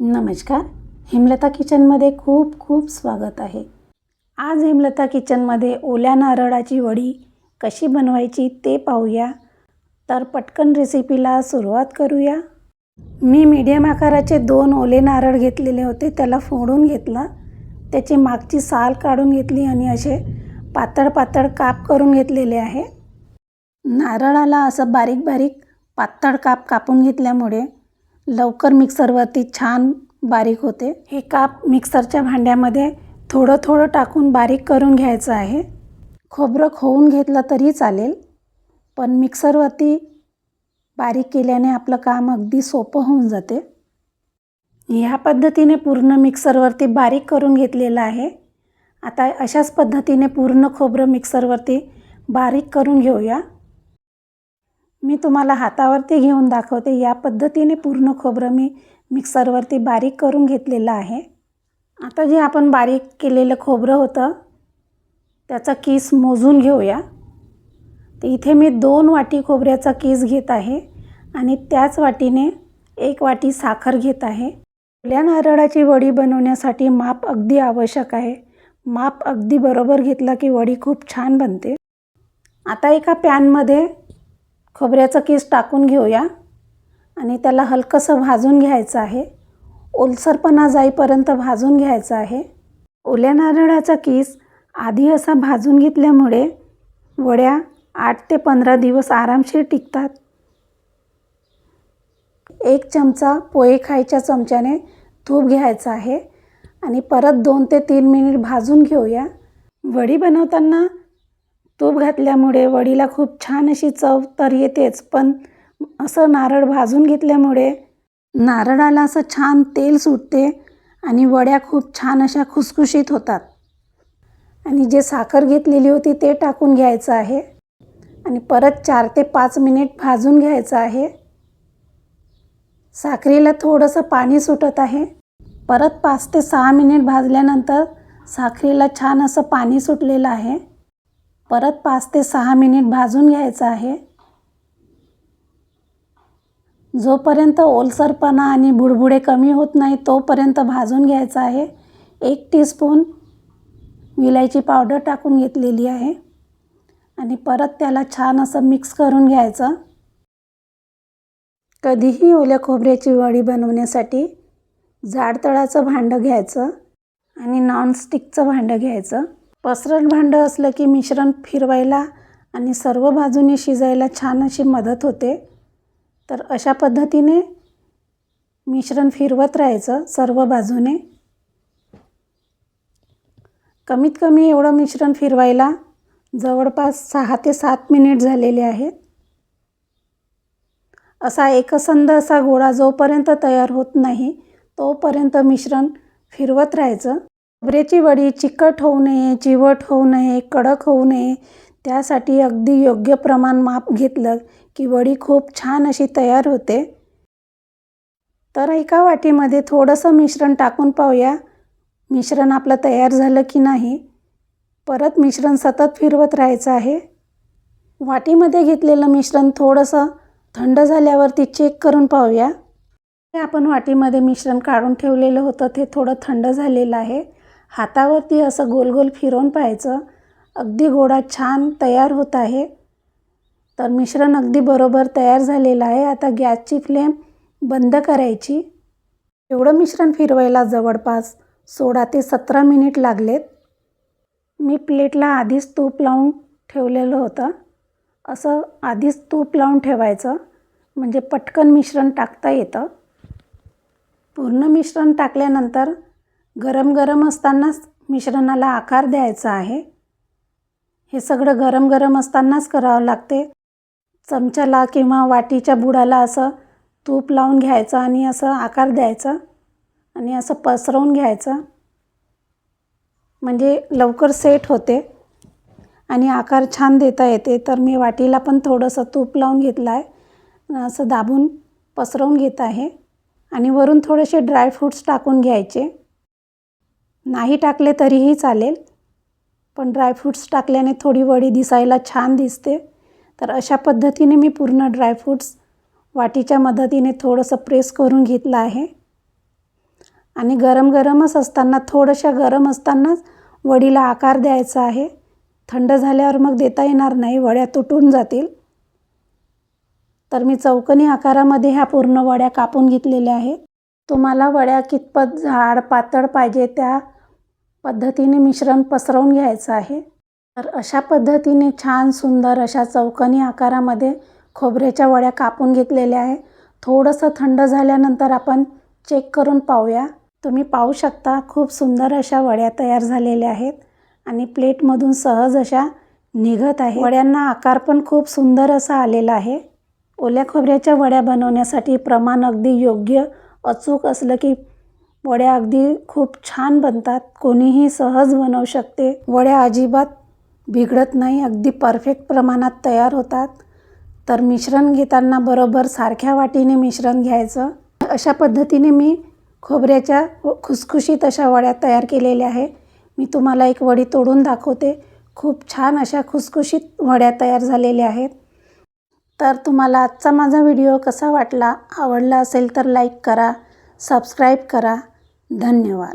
नमस्कार. हेमलता किचनमध्ये खूप खूप स्वागत आहे. आज हेमलता किचनमध्ये ओल्या नारळाची वडी कशी बनवायची ते पाहूया. तर पटकन रेसिपीला सुरुवात करूया. मी मीडियम आकाराचे दोन ओले नारळ घेतलेले होते त्याला फोडून घेतलं. त्याची मागची साल काढून घेतली आणि असे पातळ पातळ काप करून घेतलेले आहे. नारळाला असं बारीक बारीक पातळ काप कापून घेतल्यामुळे लवकर मिक्सरवरती छान बारीक होते. हे काप मिक्सरच्या भांड्यामध्ये थोडं थोडं टाकून बारीक करून घ्यायचं आहे. खोबरं खोवून घेतलं तरी चालेल पण मिक्सरवरती बारीक केल्याने आपलं काम अगदी सोपं होऊन जाते. ह्या पद्धतीने पूर्ण मिक्सरवरती बारीक करून घेतलेलं आहे. आता अशाच पद्धतीने पूर्ण खोबरं मिक्सरवरती बारीक करून घेऊया. मी तुम्हाला हातावरती घेऊन दाखवते. या पद्धतीने पूर्ण खोबरं मी मिक्सरवरती बारीक करून घेतलेलं आहे. आता जे आपण बारीक केलेलं खोबरं होतं त्याचा केस मोजून घेऊया. तर इथे मी दोन वाटी खोबऱ्याचा केस घेत आहे आणि त्याच वाटीने एक वाटी साखर घेत आहे. ओल्या नारळाची वडी बनवण्यासाठी माप अगदी आवश्यक आहे. माप अगदी बरोबर घेतला की वडी खूप छान बनते. आता एका पॅनमध्ये खोबऱ्याचं केस टाकून घेऊया आणि त्याला हलकंसं भाजून घ्यायचं आहे. ओलसरपणा जाईपर्यंत भाजून घ्यायचं आहे. ओल्या नारळाचा केस आधी असा भाजून घेतल्यामुळे वड्या आठ ते पंधरा दिवस आरामशीर टिकतात. एक चमचा पोहे खायच्या चमच्याने तूप घ्यायचं आहे आणि परत दोन ते तीन मिनिट भाजून घेऊया. वडी बनवताना तूप घातल्यामुळे वडीला खूप छान अशी चव तर येतेच पण असं नारळ भाजून घेतल्यामुळे नारळाला असं छान तेल सुटते आणि वड्या खूप छान अशा खुसखुशीत होतात. आणि जे साखर घेतलेली होती ते टाकून घ्यायचं आहे. आणि परत चार ते पाच मिनिट भाजून घ्यायचं आहे. साखरेला थोडंसं पाणी सुटत आहे. परत पाच ते सहा मिनिट भाजल्यानंतर साखरेला छान असं पाणी सुटलेलं आहे. परत पाच ते सहा मिनिट भाजून घ्यायचं आहे. जोपर्यंत ओलसरपणा आणि बुडबुडे कमी होत नाही तोपर्यंत भाजून घ्यायचं आहे. एक टीस्पून विलायची पावडर टाकून घेतलेली आहे. आणि परत त्याला छान असं मिक्स करून घ्यायचं. कधीही ओल्या खोबऱ्याची वडी बनवण्यासाठी जाडतळाचं भांडं घ्यायचं आणि नॉनस्टिकचं भांडं घ्यायचं. पसरट भांडं असलं की मिश्रण फिरवायला आणि सर्व बाजूने शिजायला छान अशी मदत होते. तर अशा पद्धतीने मिश्रण फिरवत राहायचं सर्व बाजूने. कमीत कमी एवढं मिश्रण फिरवायला जवळपास सहा ते सात मिनिट झालेले आहेत. असा एकसंध असा गोळा जोपर्यंत तयार होत नाही तोपर्यंत मिश्रण फिरवत राहायचं. खोबऱ्याची वडी चिकट होऊ नये चिवट होऊ नये कडक होऊ नये त्यासाठी अगदी योग्य प्रमाण माप घेतलं की वडी खूप छान अशी तयार होते. तर एका वाटीमध्ये थोडंसं मिश्रण टाकून पाहूया. मिश्रण आपलं तयार झालं की नाही? परत मिश्रण सतत फिरवत राहायचं आहे. वाटीमध्ये घेतलेलं मिश्रण थोडंसं थंड झाल्यावरती चेक करून पाहूया. हे आपण वाटीमध्ये मिश्रण काढून ठेवलेलं होतं ते थोडं थंड झालेलं आहे. हातावरती असं गोल गोल फिरवून पाहायचं. अगदी गोडा छान तयार होत आहे. तर मिश्रण अगदी बरोबर तयार झालेलं आहे. आता गॅसची फ्लेम बंद करायची. एवढं मिश्रण फिरवायला जवळपास सोळा ते सतरा मिनिट लागलेत. मी प्लेटला आधीच तूप लावून ठेवलेलं होतं. असं आधीच तूप लावून ठेवायचं. म्हणजे पटकन मिश्रण टाकता येतं. पूर्ण मिश्रण टाकल्यानंतर गरम गरम असतानाच मिश्रणाला आकार द्यायचा आहे. हे सगळं गरम गरम असतानाच करावं लागते. चमच्याला किंवा वाटीच्या बुडाला असं तूप लावून घ्यायचं आणि असं आकार द्यायचा आणि असं पसरवून घ्यायचं. म्हणजे लवकर सेट होते आणि आकार छान देता येते. तर मी वाटीला पण थोडंसं तूप लावून घेतलं आहे असं दाबून पसरवून घेत आहे. आणि वरून थोडेसे ड्रायफ्रूट्स टाकून घ्यायचे. नाही टाकले तरीही चालेल पण ड्रायफ्रूट्स टाकल्याने थोडी वडी दिसायला छान दिसते. तर अशा पद्धतीने मी पूर्ण ड्रायफ्रूट्स वाटीच्या मदतीने थोडंसं प्रेस करून घेतलं आहे. आणि गरम गरमच असताना थोडंशा गरम असतानाच वडीला आकार द्यायचा आहे. थंड झाल्यावर मग देता येणार नाही वड्या तुटून जातील. तर मी चौकनी आकारामध्ये ह्या पूर्ण वड्या कापून घेतलेल्या आहेत. तुम्हाला वड्या कितपत जाड पातळ पाहिजे त्या पद्धतीने मिश्रण पसरवून घ्यायचं आहे. तर अशा पद्धतीने छान सुंदर अशा चौकनी आकारामध्ये खोबऱ्याच्या वड्या कापून घेतलेल्या आहे. थोडंसं थंड झाल्यानंतर आपण चेक करून पाहूया. तुम्ही पाहू शकता खूप सुंदर अशा वड्या तयार झालेल्या आहेत आणि प्लेटमधून सहज अशा निघत आहे वड्यांना आकार पण खूप सुंदर असा आलेला आहे. ओल्या खोबऱ्याच्या वड्या बनवण्यासाठी प्रमाण अगदी योग्य अचूक असलं की वड्या अगदी खूप छान बनतात. कोणीही सहज बनवू शकते. वड्या अजिबात बिघडत नाही अगदी परफेक्ट प्रमाणात तयार होतात. तर मिश्रण घेताना बरोबर सारख्या वाटीने मिश्रण घ्यायचं. अशा पद्धतीने मी खोबऱ्याच्या खुसखुशीत अशा वड्या तयार केलेल्या आहे. मी तुम्हाला एक वडी तोडून दाखवते. खूप छान अशा खुसखुशीत वड्या तयार झालेल्या आहेत. तर तुम्हाला आजचा माझा व्हिडिओ कसा वाटला आवडला असेल तर लाईक करा सबस्क्राईब करा. धन्यवाद.